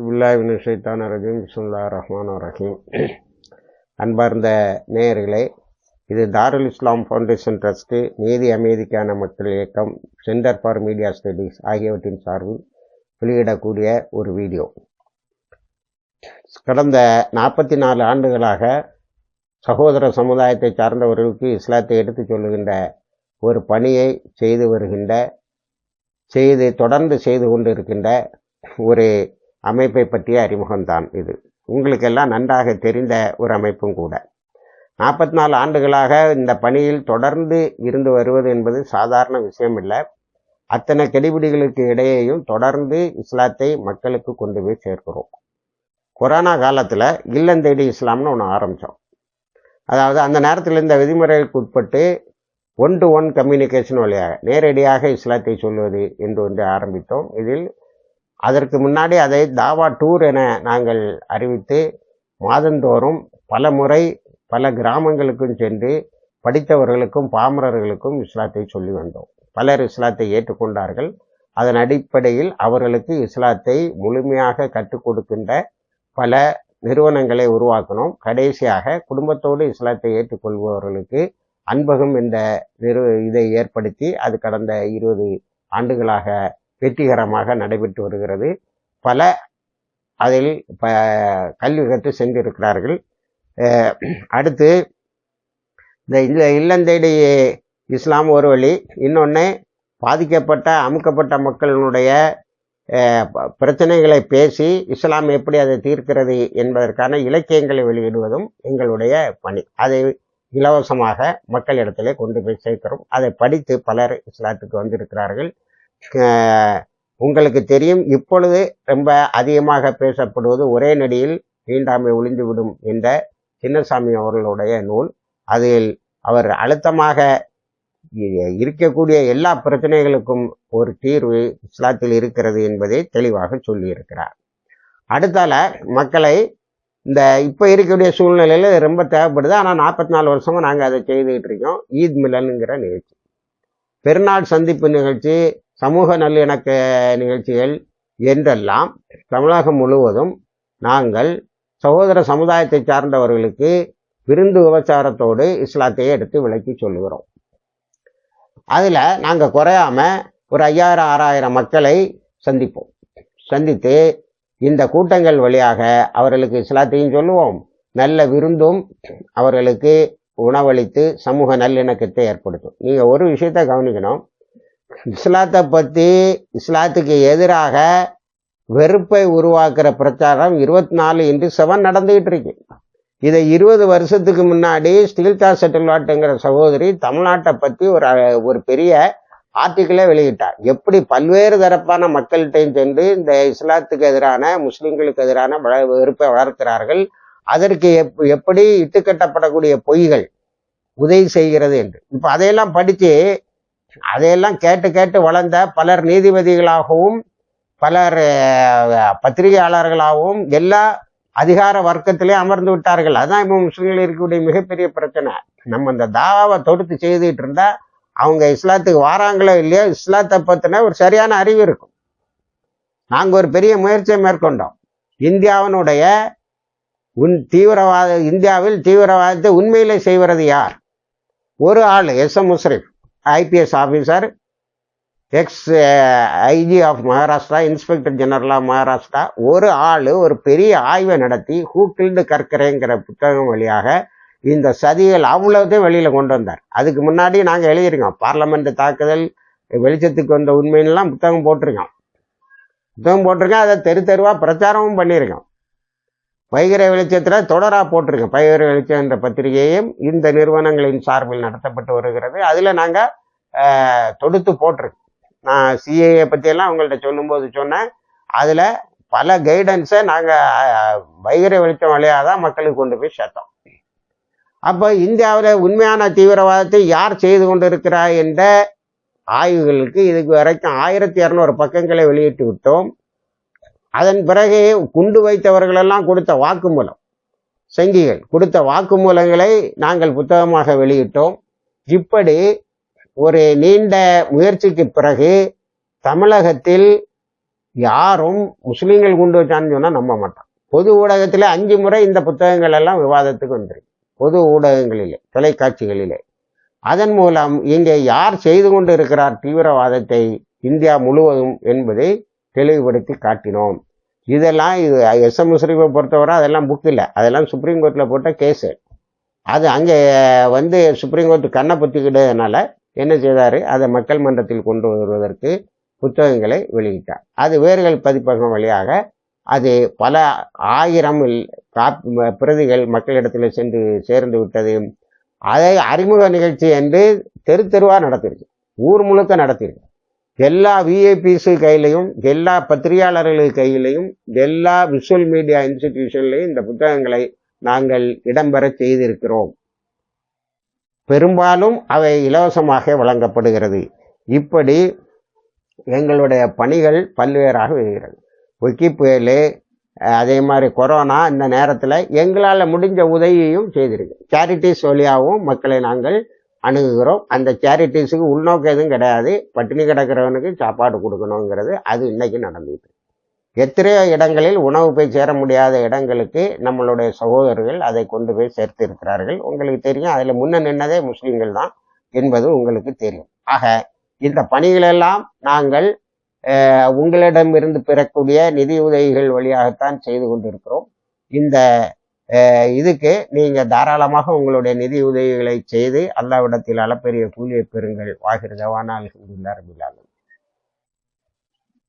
பில்லாவின் ரஜீம். பிஸ்முல்லா ரஹ்மான் ரஹீம். அன்பார்ந்த நேயர்களே இது தாருல் இஸ்லாம் ஃபவுண்டேஷன் ட்ரஸ்ட்டு நீதி அமைதிக்கான மக்கள் இயக்கம் சென்டர் ஃபார் மீடியா ஸ்டடீஸ் ஆகியவற்றின் சார்பில் வெளியிடக்கூடிய ஒரு வீடியோ. கடந்த நாற்பத்தி நாலு ஆண்டுகளாக சகோதர சமுதாயத்தை சார்ந்தவர்களுக்கு இஸ்லாத்தை எடுத்துச் சொல்லுகின்ற ஒரு பணியை செய்து வருகின்ற செய்து தொடர்ந்து செய்து கொண்டிருக்கின்ற ஒரு அமைப்பை பற்றிய அறிமுகம்தான் இது. உங்களுக்கெல்லாம் நன்றாக தெரிந்த ஒரு அமைப்பும் கூட. நாற்பத்தி நாலு ஆண்டுகளாக இந்த பணியில் தொடர்ந்து இருந்து வருவது என்பது சாதாரண விஷயம் இல்லை அத்தனை கெடிபிடிகளுக்கு இடையேயும் தொடர்ந்து இஸ்லாத்தை மக்களுக்கு கொண்டு போய் சேர்க்கிறோம். கொரோனா காலத்தில் இல்லந்தேடி இஸ்லாம்னு ஒன்று ஆரம்பித்தோம் அதாவது அந்த நேரத்தில் இந்த விதிமுறைகளுக்கு உட்பட்டு ஒன் டு ஒன் கம்யூனிகேஷன் வழியாக நேரடியாக இஸ்லாத்தை சொல்வது என்று ஒன்று ஆரம்பித்தோம். இதில் அதற்கு முன்னாடி அதை தாவா டூர் என நாங்கள் அறிவித்து மாதந்தோறும் பல முறை பல கிராமங்களுக்கும் சென்று படித்தவர்களுக்கும் பாமரர்களுக்கும் இஸ்லாத்தை சொல்லி வந்தோம். பலர் இஸ்லாத்தை ஏற்றுக்கொண்டார்கள். அதன் அடிப்படையில் அவர்களுக்கு இஸ்லாத்தை முழுமையாக கற்றுக் கொடுக்கின்ற பல நிறுவனங்களை உருவாக்கணும் கடைசியாக குடும்பத்தோடு இஸ்லாத்தை ஏற்றுக்கொள்பவர்களுக்கு அன்பகம் என்ற நிறு இதை ஏற்படுத்தி அது கடந்த இருபது ஆண்டுகளாக வெற்றிகரமாக நடைபெற்று வருகிறது. பல அதில் ப கல்வி கற்று சென்றிருக்கிறார்கள் அடுத்து இந்த இல்ல இல்லந்தேடி இஸ்லாம் ஒரு வழி. இன்னொன்று பாதிக்கப்பட்ட அமுக்கப்பட்ட மக்களினுடைய பிரச்சனைகளை பேசி இஸ்லாம் எப்படி அதை தீர்க்கிறது என்பதற்கான இலக்கியங்களை வெளியிடுவதும் எங்களுடைய பணி. அதை இலவசமாக மக்களிடத்திலே கொண்டு போய் சேர்க்கிறோம். அதை படித்து பலர் இஸ்லாத்துக்கு வந்திருக்கிறார்கள். உங்களுக்கு தெரியும் இப்பொழுது ரொம்ப அதிகமாக பேசப்படுவது ஒரே நடியில் தீண்டாமை ஒளிந்துவிடும் என்ற சின்னசாமி அவர்களுடைய நூல். அதில் அவர் அழுத்தமாக இருக்கக்கூடிய எல்லா பிரச்சனைகளுக்கும் ஒரு தீர்வு இஸ்லாத்தில் இருக்கிறது என்பதை தெளிவாக சொல்லியிருக்கிறார். அடுத்தால மக்களை இந்த இப்போ இருக்கக்கூடிய சூழ்நிலையில் ரொம்ப தேவைப்படுது. ஆனால் நாற்பத்தி நாலு வருஷமாக நாங்கள் அதை செய்துக்கிட்டு இருக்கோம். ஈத் மிலனுங்கிற நிகழ்ச்சி. பெருநாள் சந்திப்பு நிகழ்ச்சி சமூக நல்லிணக்க நிகழ்ச்சிகள் என்றெல்லாம் தமிழகம் முழுவதும் நாங்கள் சகோதர சமுதாயத்தை சார்ந்தவர்களுக்கு விருந்து உபச்சாரத்தோடு இஸ்லாத்தையே எடுத்து விளக்கி சொல்லுகிறோம். அதில் நாங்கள் குறையாம ஒரு ஐயாயிரம் ஆறாயிரம் மக்களை சந்திப்போம். சந்தித்து இந்த கூட்டங்கள் வழியாக அவர்களுக்கு இஸ்லாத்தையும் சொல்லுவோம். நல்ல விருந்தும் அவர்களுக்கு உணவளித்து சமூக நல்லிணக்கத்தை ஏற்படுத்தும். நீங்கள் ஒரு விஷயத்தை கவனிக்கணும். இஸ்லாத்தை பற்றி இஸ்லாத்துக்கு எதிராக வெறுப்பை உருவாக்குற பிரச்சாரம் இருபத்தி நாலு இன்று செவன் நடந்துகிட்டு இருக்கு. இதை இருபது வருஷத்துக்கு முன்னாடி ஸ்டீல்தா செட்டில்வாட்டுங்கிற சகோதரி தமிழ்நாட்டை பற்றி ஒரு ஒரு பெரிய ஆர்டிக்கிளே வெளியிட்டார் எப்படி பல்வேறு தரப்பான மக்கள்கிட்டையும் சென்று இந்த இஸ்லாத்துக்கு எதிரான முஸ்லீம்களுக்கு எதிரான வெறுப்பை வளர்க்கிறார்கள். அதற்கு எப் எப்படி இட்டுக்கட்டப்படக்கூடிய பொய்கள் உதவி செய்கிறது என்று. இப்போ அதையெல்லாம் படித்து அதையெல்லாம் கேட்டு கேட்டு வளர்ந்த பலர் நீதிபதிகளாகவும் பலர் பத்திரிகையாளர்களாகவும் எல்லா அதிகார வர்க்கத்திலே அமர்ந்து விட்டார்கள். அதுதான் இப்போ முஸ்லீம்கள் இருக்கக்கூடிய மிகப்பெரிய பிரச்சனை. நம்ம இந்த தாவாவை தொடுத்து செய்துட்டு இருந்தா அவங்க இஸ்லாத்துக்கு வாராங்களோ இல்லையோ இஸ்லாத்தை பற்றின ஒரு சரியான அறிவு இருக்கும். நாங்கள் ஒரு பெரிய முயற்சியை மேற்கொண்டோம். இந்தியாவினுடைய உன் தீவிரவாத இந்தியாவில் தீவிரவாதத்தை உண்மையிலே செய்வது யார்? ஒரு ஆள் S M Mushrif. IPS officer ex IG of Maharashtra inspector general of Maharashtra ஒரு ஆள் ஒரு பெரிய ஆய்வை நடத்தி ஹூ கற்கரைங்கிற புத்தகம் வழியாக இந்த சதிகள் அவ்வளோத்தையும் வெளியில் கொண்டு வந்தார். அதுக்கு முன்னாடி நாங்கள் எழுதியிருக்கோம். பார்லமெண்ட் தாக்குதல் வெளிச்சத்துக்கு வந்த உண்மையிலாம் புத்தகம் போட்டிருக்கோம். புத்தகம் போட்டிருக்கோம். அதை தெரு தெருவாக பிரச்சாரமும் பண்ணியிருக்கோம். வைகரை வெளிச்சத்தில் தொடராக போட்டிருக்கோம். பைகரை வெளிச்சம் என்ற பத்திரிகையும் இந்த நிறுவனங்களின் சார்பில் நடத்தப்பட்டு வருகிறது. அதில் நாங்கள் தொடுத்து போட்டிருக்கு. நான் சிஏஏ பற்றியெல்லாம் அவங்கள்ட்ட சொல்லும்போது சொன்னேன். அதில் பல கைடன்ஸை நாங்கள் வைகரை வெளிச்சம் வழியாக தான் மக்களுக்கு கொண்டு போய் சேர்த்தோம். அப்போ இந்தியாவில் உண்மையான தீவிரவாதத்தை யார் செய்து கொண்டு இருக்கிறா என்ற ஆய்வுகளுக்கு இதுக்கு வரைக்கும் ஆயிரத்தி இரநூறு பக்கங்களை வெளியிட்டு விட்டோம். அதன் பிறகு குண்டு வைத்தவர்களெல்லாம் கொடுத்த வாக்குமூலம் சங்கிகள் கொடுத்த வாக்குமூலங்களை நாங்கள் புத்தகமாக வெளியிட்டோம். இப்படி ஒரு நீண்ட முயற்சிக்கு பிறகு தமிழகத்தில் யாரும் முஸ்லீம்கள் கொண்டு வச்சான்னு சொன்னால் நம்ப மாட்டான். பொது ஊடகத்தில் அஞ்சு முறை இந்த புத்தகங்கள் எல்லாம் விவாதத்துக்கு வந்துருக்கு. பொது ஊடகங்களிலே தொலைக்காட்சிகளிலே. அதன் மூலம் இங்கே யார் செய்து கொண்டு இருக்கிறார் தீவிரவாதத்தை இந்தியா முழுவதும் என்பதை தெளிவுபடுத்தி காட்டினோம். இதெல்லாம் இது எஸ் எம் முஸ்ரீஃபை பொறுத்தவரை அதெல்லாம் புக் இல்லை. அதெல்லாம் சுப்ரீம் கோர்ட்டில் போட்ட கேஸு அது அங்கே வந்து சுப்ரீம் கோர்ட் கண்ணை பொத்திக்கிட்டதுனால என்ன செய்தார்? அதை மக்கள் மன்றத்தில் கொண்டு வருவதற்கு புத்தகங்களை வெளியிட்டார். அது வேர்கள் பதிப்பகம் வழியாக அது பல ஆயிரம் காப்- பிரதிகள் மக்களிடத்தில் சென்று சேர்ந்து விட்டது. அதை அறிமுக நிகழ்ச்சி என்று தெரு தெருவாக நடத்திருக்கு. ஊர் முழுக்க நடத்தியிருக்கு எல்லா விஐபிஸு கையிலையும் எல்லா பத்திரிகையாளர்கள் கையிலையும் எல்லா விஷுவல் மீடியா இன்ஸ்டிடியூஷன்லையும் இந்த புத்தகங்களை நாங்கள் இடம்பெற செய்திருக்கிறோம். பெரும்பாலும் அவை இலவசமாக வழங்கப்படுகிறது. இப்படி எங்களுடைய பணிகள் பல்வேறாக வருகிறது. ஒக்கி புயல் அதே மாதிரி கொரோனா இந்த நேரத்தில் எங்களால் முடிஞ்ச உதவியையும் செய்திருக்கு. சேரிட்டிஸ் வழியாகவும் மக்களை நாங்கள் அணுகுகிறோம். அந்த சேரிட்டிஸுக்கு உள்நோக்கம் எதுவும் கிடையாது. பட்டினி கிடக்கிறவனுக்கு சாப்பாடு கொடுக்கணுங்கிறது அது இன்றைக்கி நடந்துட்டு எத்தனையோ இடங்களில் உணவு போய் சேர முடியாத இடங்களுக்கு நம்மளுடைய சகோதரர்கள் அதை கொண்டு போய் சேர்த்து இருக்கிறார்கள். உங்களுக்கு தெரியும் அதில் முன்ன நின்னதே முஸ்லீம்கள் தான் என்பது உங்களுக்கு தெரியும். ஆக இந்த பணிகளெல்லாம் நாங்கள் உங்களிடமிருந்து பெறக்கூடிய நிதி உதவிகள் வழியாகத்தான் செய்து கொண்டிருக்கிறோம். இந்த இதுக்கு நீங்கள் தாராளமாக உங்களுடைய நிதி உதவிகளை செய்து அல்லாவிடத்தில் அளப்பெரிய கூலியை பெறுங்கள். வாகிருதவானால் ஜவானால்